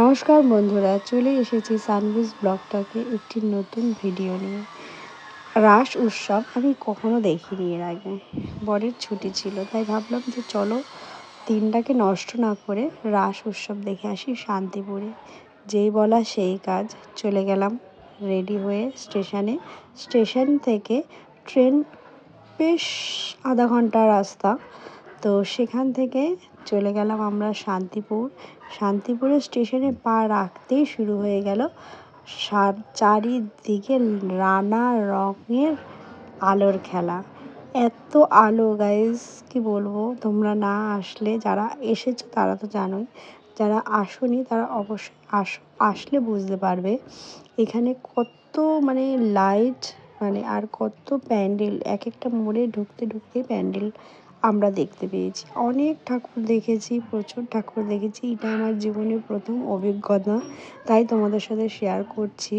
নমস্কার বন্ধুরা, চলে এসেছি সানভিজ ব্লগটাকে একটি নতুন ভিডিও নিয়ে। রাস উৎসব আমি কখনো দেখিনি এর আগে। বরের ছুটি ছিল, তাই ভাবলাম যে চলো দিনটাকে নষ্ট না করে রাস উৎসব দেখে আসি শান্তিপুরে। যেই বলা সেই কাজ, চলে গেলাম রেডি হয়ে স্টেশনে। স্টেশন থেকে ট্রেন বেশ আধা ঘণ্টা রাস্তা, তো সেখান থেকে চলে গেলাম আমরা শান্তিপুর। শান্তিপুরের স্টেশনে পা রাখতেই শুরু হয়ে গেল চারিদিকে নানা রঙের আলোর খেলা। এত আলো গাইজ কি বলব? তোমরা না আসলে যারা এসেছ তারা তো জানোই। যারা আসনি তারা অবশ্যই আস, আসলে বুঝতে পারবে এখানে কত মানে লাইট মানে আর কত প্যান্ডেল, এক একটা মোড়ে ঢুকতে ঢুকতে প্যান্ডেল আমরা দেখতে পেয়েছি। অনেক ঠাকুর দেখেছি, প্রচুর ঠাকুর দেখেছি। এটা আমার জীবনের প্রথম অভিজ্ঞতা, তাই তোমাদের সাথে শেয়ার করছি।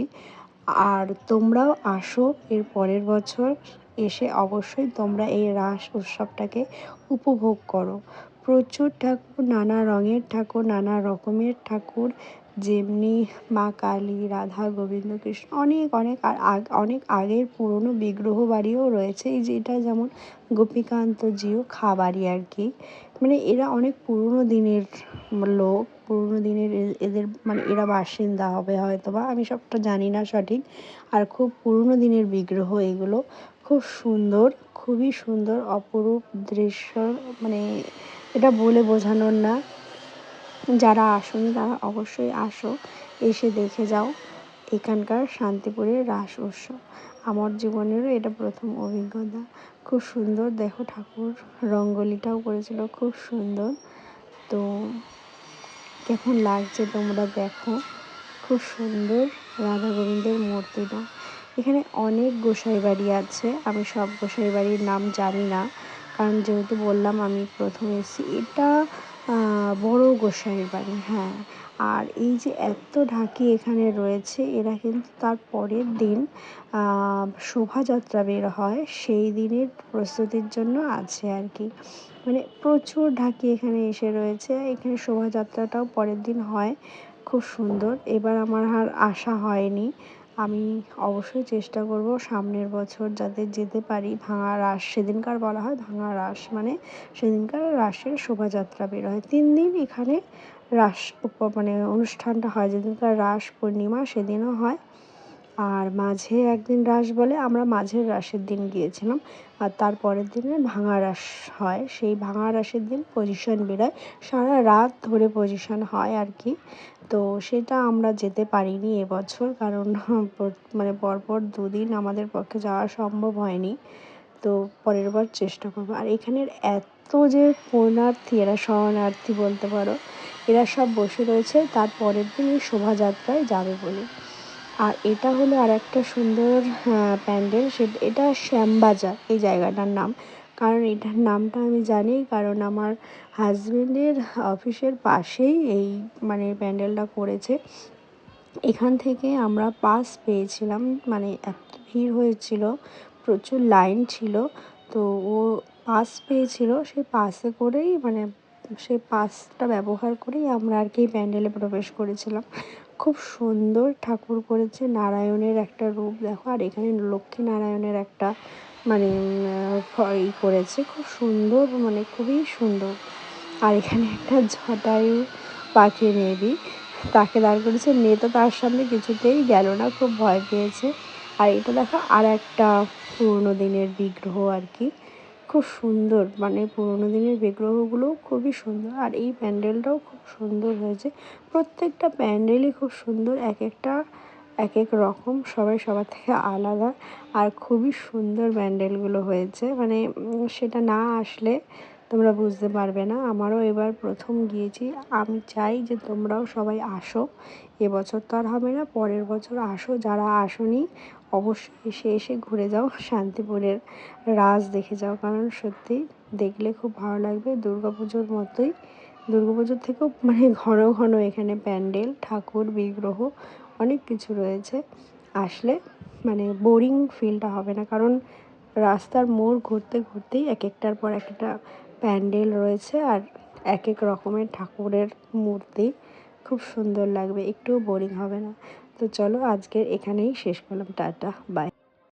আর তোমরাও আসো এর পরের বছর, এসে অবশ্যই তোমরা এই রাস উৎসবটাকে উপভোগ করো। প্রচুর ঠাকুর, নানা রঙের ঠাকুর, নানা রকমের ঠাকুর যেমনি মা কালী, রাধা, গোবিন্দ, কৃষ্ণ অনেক অনেক অনেক আগের পুরনো বিগ্রহ বাড়িও রয়েছে। এই যেটা যেমন গোপীকান্ত জিও খাবারই আর কি। মানে এরা অনেক পুরনো দিনের লোক, পুরনো দিনের এদের মানে এরা বাসিন্দা হবে হয়তো বা আমি সবটা জানি না সঠিক। আর খুব পুরনো দিনের বিগ্রহ এগুলো, খুব সুন্দর, খুবই সুন্দর, অপরূপ দৃশ্য মানে এটা বলে বোঝানোর না। যারা আসুন তারা অবশ্যই আসো, এসে দেখে যাও এখানকার শান্তিপুরের রাস উৎসব। আমার জীবনেরও এটা প্রথম অভিজ্ঞতা। খুব সুন্দর, দেখো ঠাকুর রঙ্গোলিটাও করেছিল, খুব সুন্দর। তো কেমন লাগছে তোমরা দেখো। খুব সুন্দর রাধা গোবিন্দের মূর্তিটা। এখানে অনেক গোসাই বাড়ি আছে, আমি সব গোসাই বাড়ির নাম জানি না। কারণ যেহেতু বললাম আমি প্রথম এসেছি, এটা বড় গোসাইয়ের বাড়ি হ্যাঁ। আর এই যে এত ঢাকি এখানে রয়েছে, এরা কিন্তু তার পরের দিন শোভাযাত্রা বের হয়, সেই দিনের প্রস্তুতির জন্য আছে আর কি। মানে প্রচুর ঢাকি এখানে এসে রয়েছে, এখানে শোভাযাত্রাটাও পরের দিন হয়, খুব সুন্দর। এবার আমার আর আসা হয়নি আমি অবশ্যই চেষ্টা করব সামনের বছর যাতে যেতে পারি ভাঙা রাস, সেদিনকার বলা হয় ভাঙা রাস মানে সেদিনকার রাসের শোভাযাত্রা বের হয়। তিন দিন এখানে রাস মানে অনুষ্ঠানটা হয়। যেদিনকার রাস পূর্ণিমা সেদিনও হয়। আর মাঝে একদিন রাস বলে আমরা মাঝের রাসের দিন গিয়েছিলাম, আর তার পরের দিনে ভাঙা রাস হয়। সেই ভাঙা রাসের দিন পজিশন বেরোয়। সারা রাত ধরে পজিশন হয় আর কি। তো সেটা আমরা যেতে পারিনি এবছর, কারণ মানে পরপর দুদিন আমাদের পক্ষে যাওয়া সম্ভব হয়নি। তো পরের বার চেষ্টা করব। আর এখানের এত যে পূর্ণার্থী এরা শরণার্থী বলতে পারো, এরা সব বসে রয়েছে, তার পরের দিন এই শোভাযাত্রায় যাবে বলে। আর এটা হলো আর একটা সুন্দর প্যান্ডেল। সে, এটা শ্যামবাজার, এই জায়গাটার নাম। কারণ এটার নামটা আমি জানি, কারণ আমার হাজব্যান্ডের অফিসের পাশেই এই মানে প্যান্ডেলটা করেছে। এখান থেকে আমরা পাস পেয়েছিলাম মানে এত ভিড় হয়েছিল, প্রচুর লাইন ছিল। তো ও পাস পেয়েছিল সেই পাসে করেই মানে সেই পাসটা ব্যবহার করেই আমরা আর কি প্যান্ডেলে প্রবেশ করেছিলাম। খুব সুন্দর ঠাকুর করেছে। নারায়ণের একটা রূপ দেখো। আর এখানে লক্ষ্মী নারায়ণের একটা মানে ই করেছে। খুব সুন্দর মানে খুবই সুন্দর। আর এখানে একটা জটায়ু পাখি নেবি তাকে দাঁড় করেছে। মেয়ে তো তার সামনে কিছুতেই গেল না, খুব ভয় পেয়েছে। আর এটা দেখো আর একটা পুরোনো দিনের বিগ্রহ আর কি। খুব সুন্দর। মানে পুরোনো দিনের বিগ্রহগুলোও খুবই সুন্দর। আর এই প্যান্ডেলটাও খুব সুন্দর হয়েছে। প্রত্যেকটা প্যান্ডেলই খুব সুন্দর। এক একটা, এক এক রকম। সবাই সবার থেকে আলাদা। আর খুবই সুন্দর প্যান্ডেলগুলো হয়েছে। মানে সেটা না আসলে তোমরা বুঝতে পারবে না। আমারও এবার প্রথম গিয়েছি। আমি চাই যে তোমরাও সবাই আসো। এবছর তো আর হবে না। পরের বছর আসো। যারা আসনি অবশ্যই এসে এসে ঘুরে যাও, শান্তিপুরের রাজ দেখে যাও। কারণ সত্যি দেখলে খুব ভালো লাগবে। পুজোর মতোই পুজোর থেকেও মানে ঘন ঘন এখানে প্যান্ডেল, ঠাকুর, বিগ্রহ অনেক কিছু রয়েছে। আসলে মানে বোরিং ফিলটা হবে না। কারণ রাস্তার মোড় ঘুরতে ঘুরতেই এক একটার পর একটা প্যান্ডেল রয়েছে আর এক এক রকমের ঠাকুরের মূর্তি। খুব সুন্দর লাগবে। একটুও বোরিং হবে না। তো চলো আজকের এখানেই শেষ করলাম টাটা বাই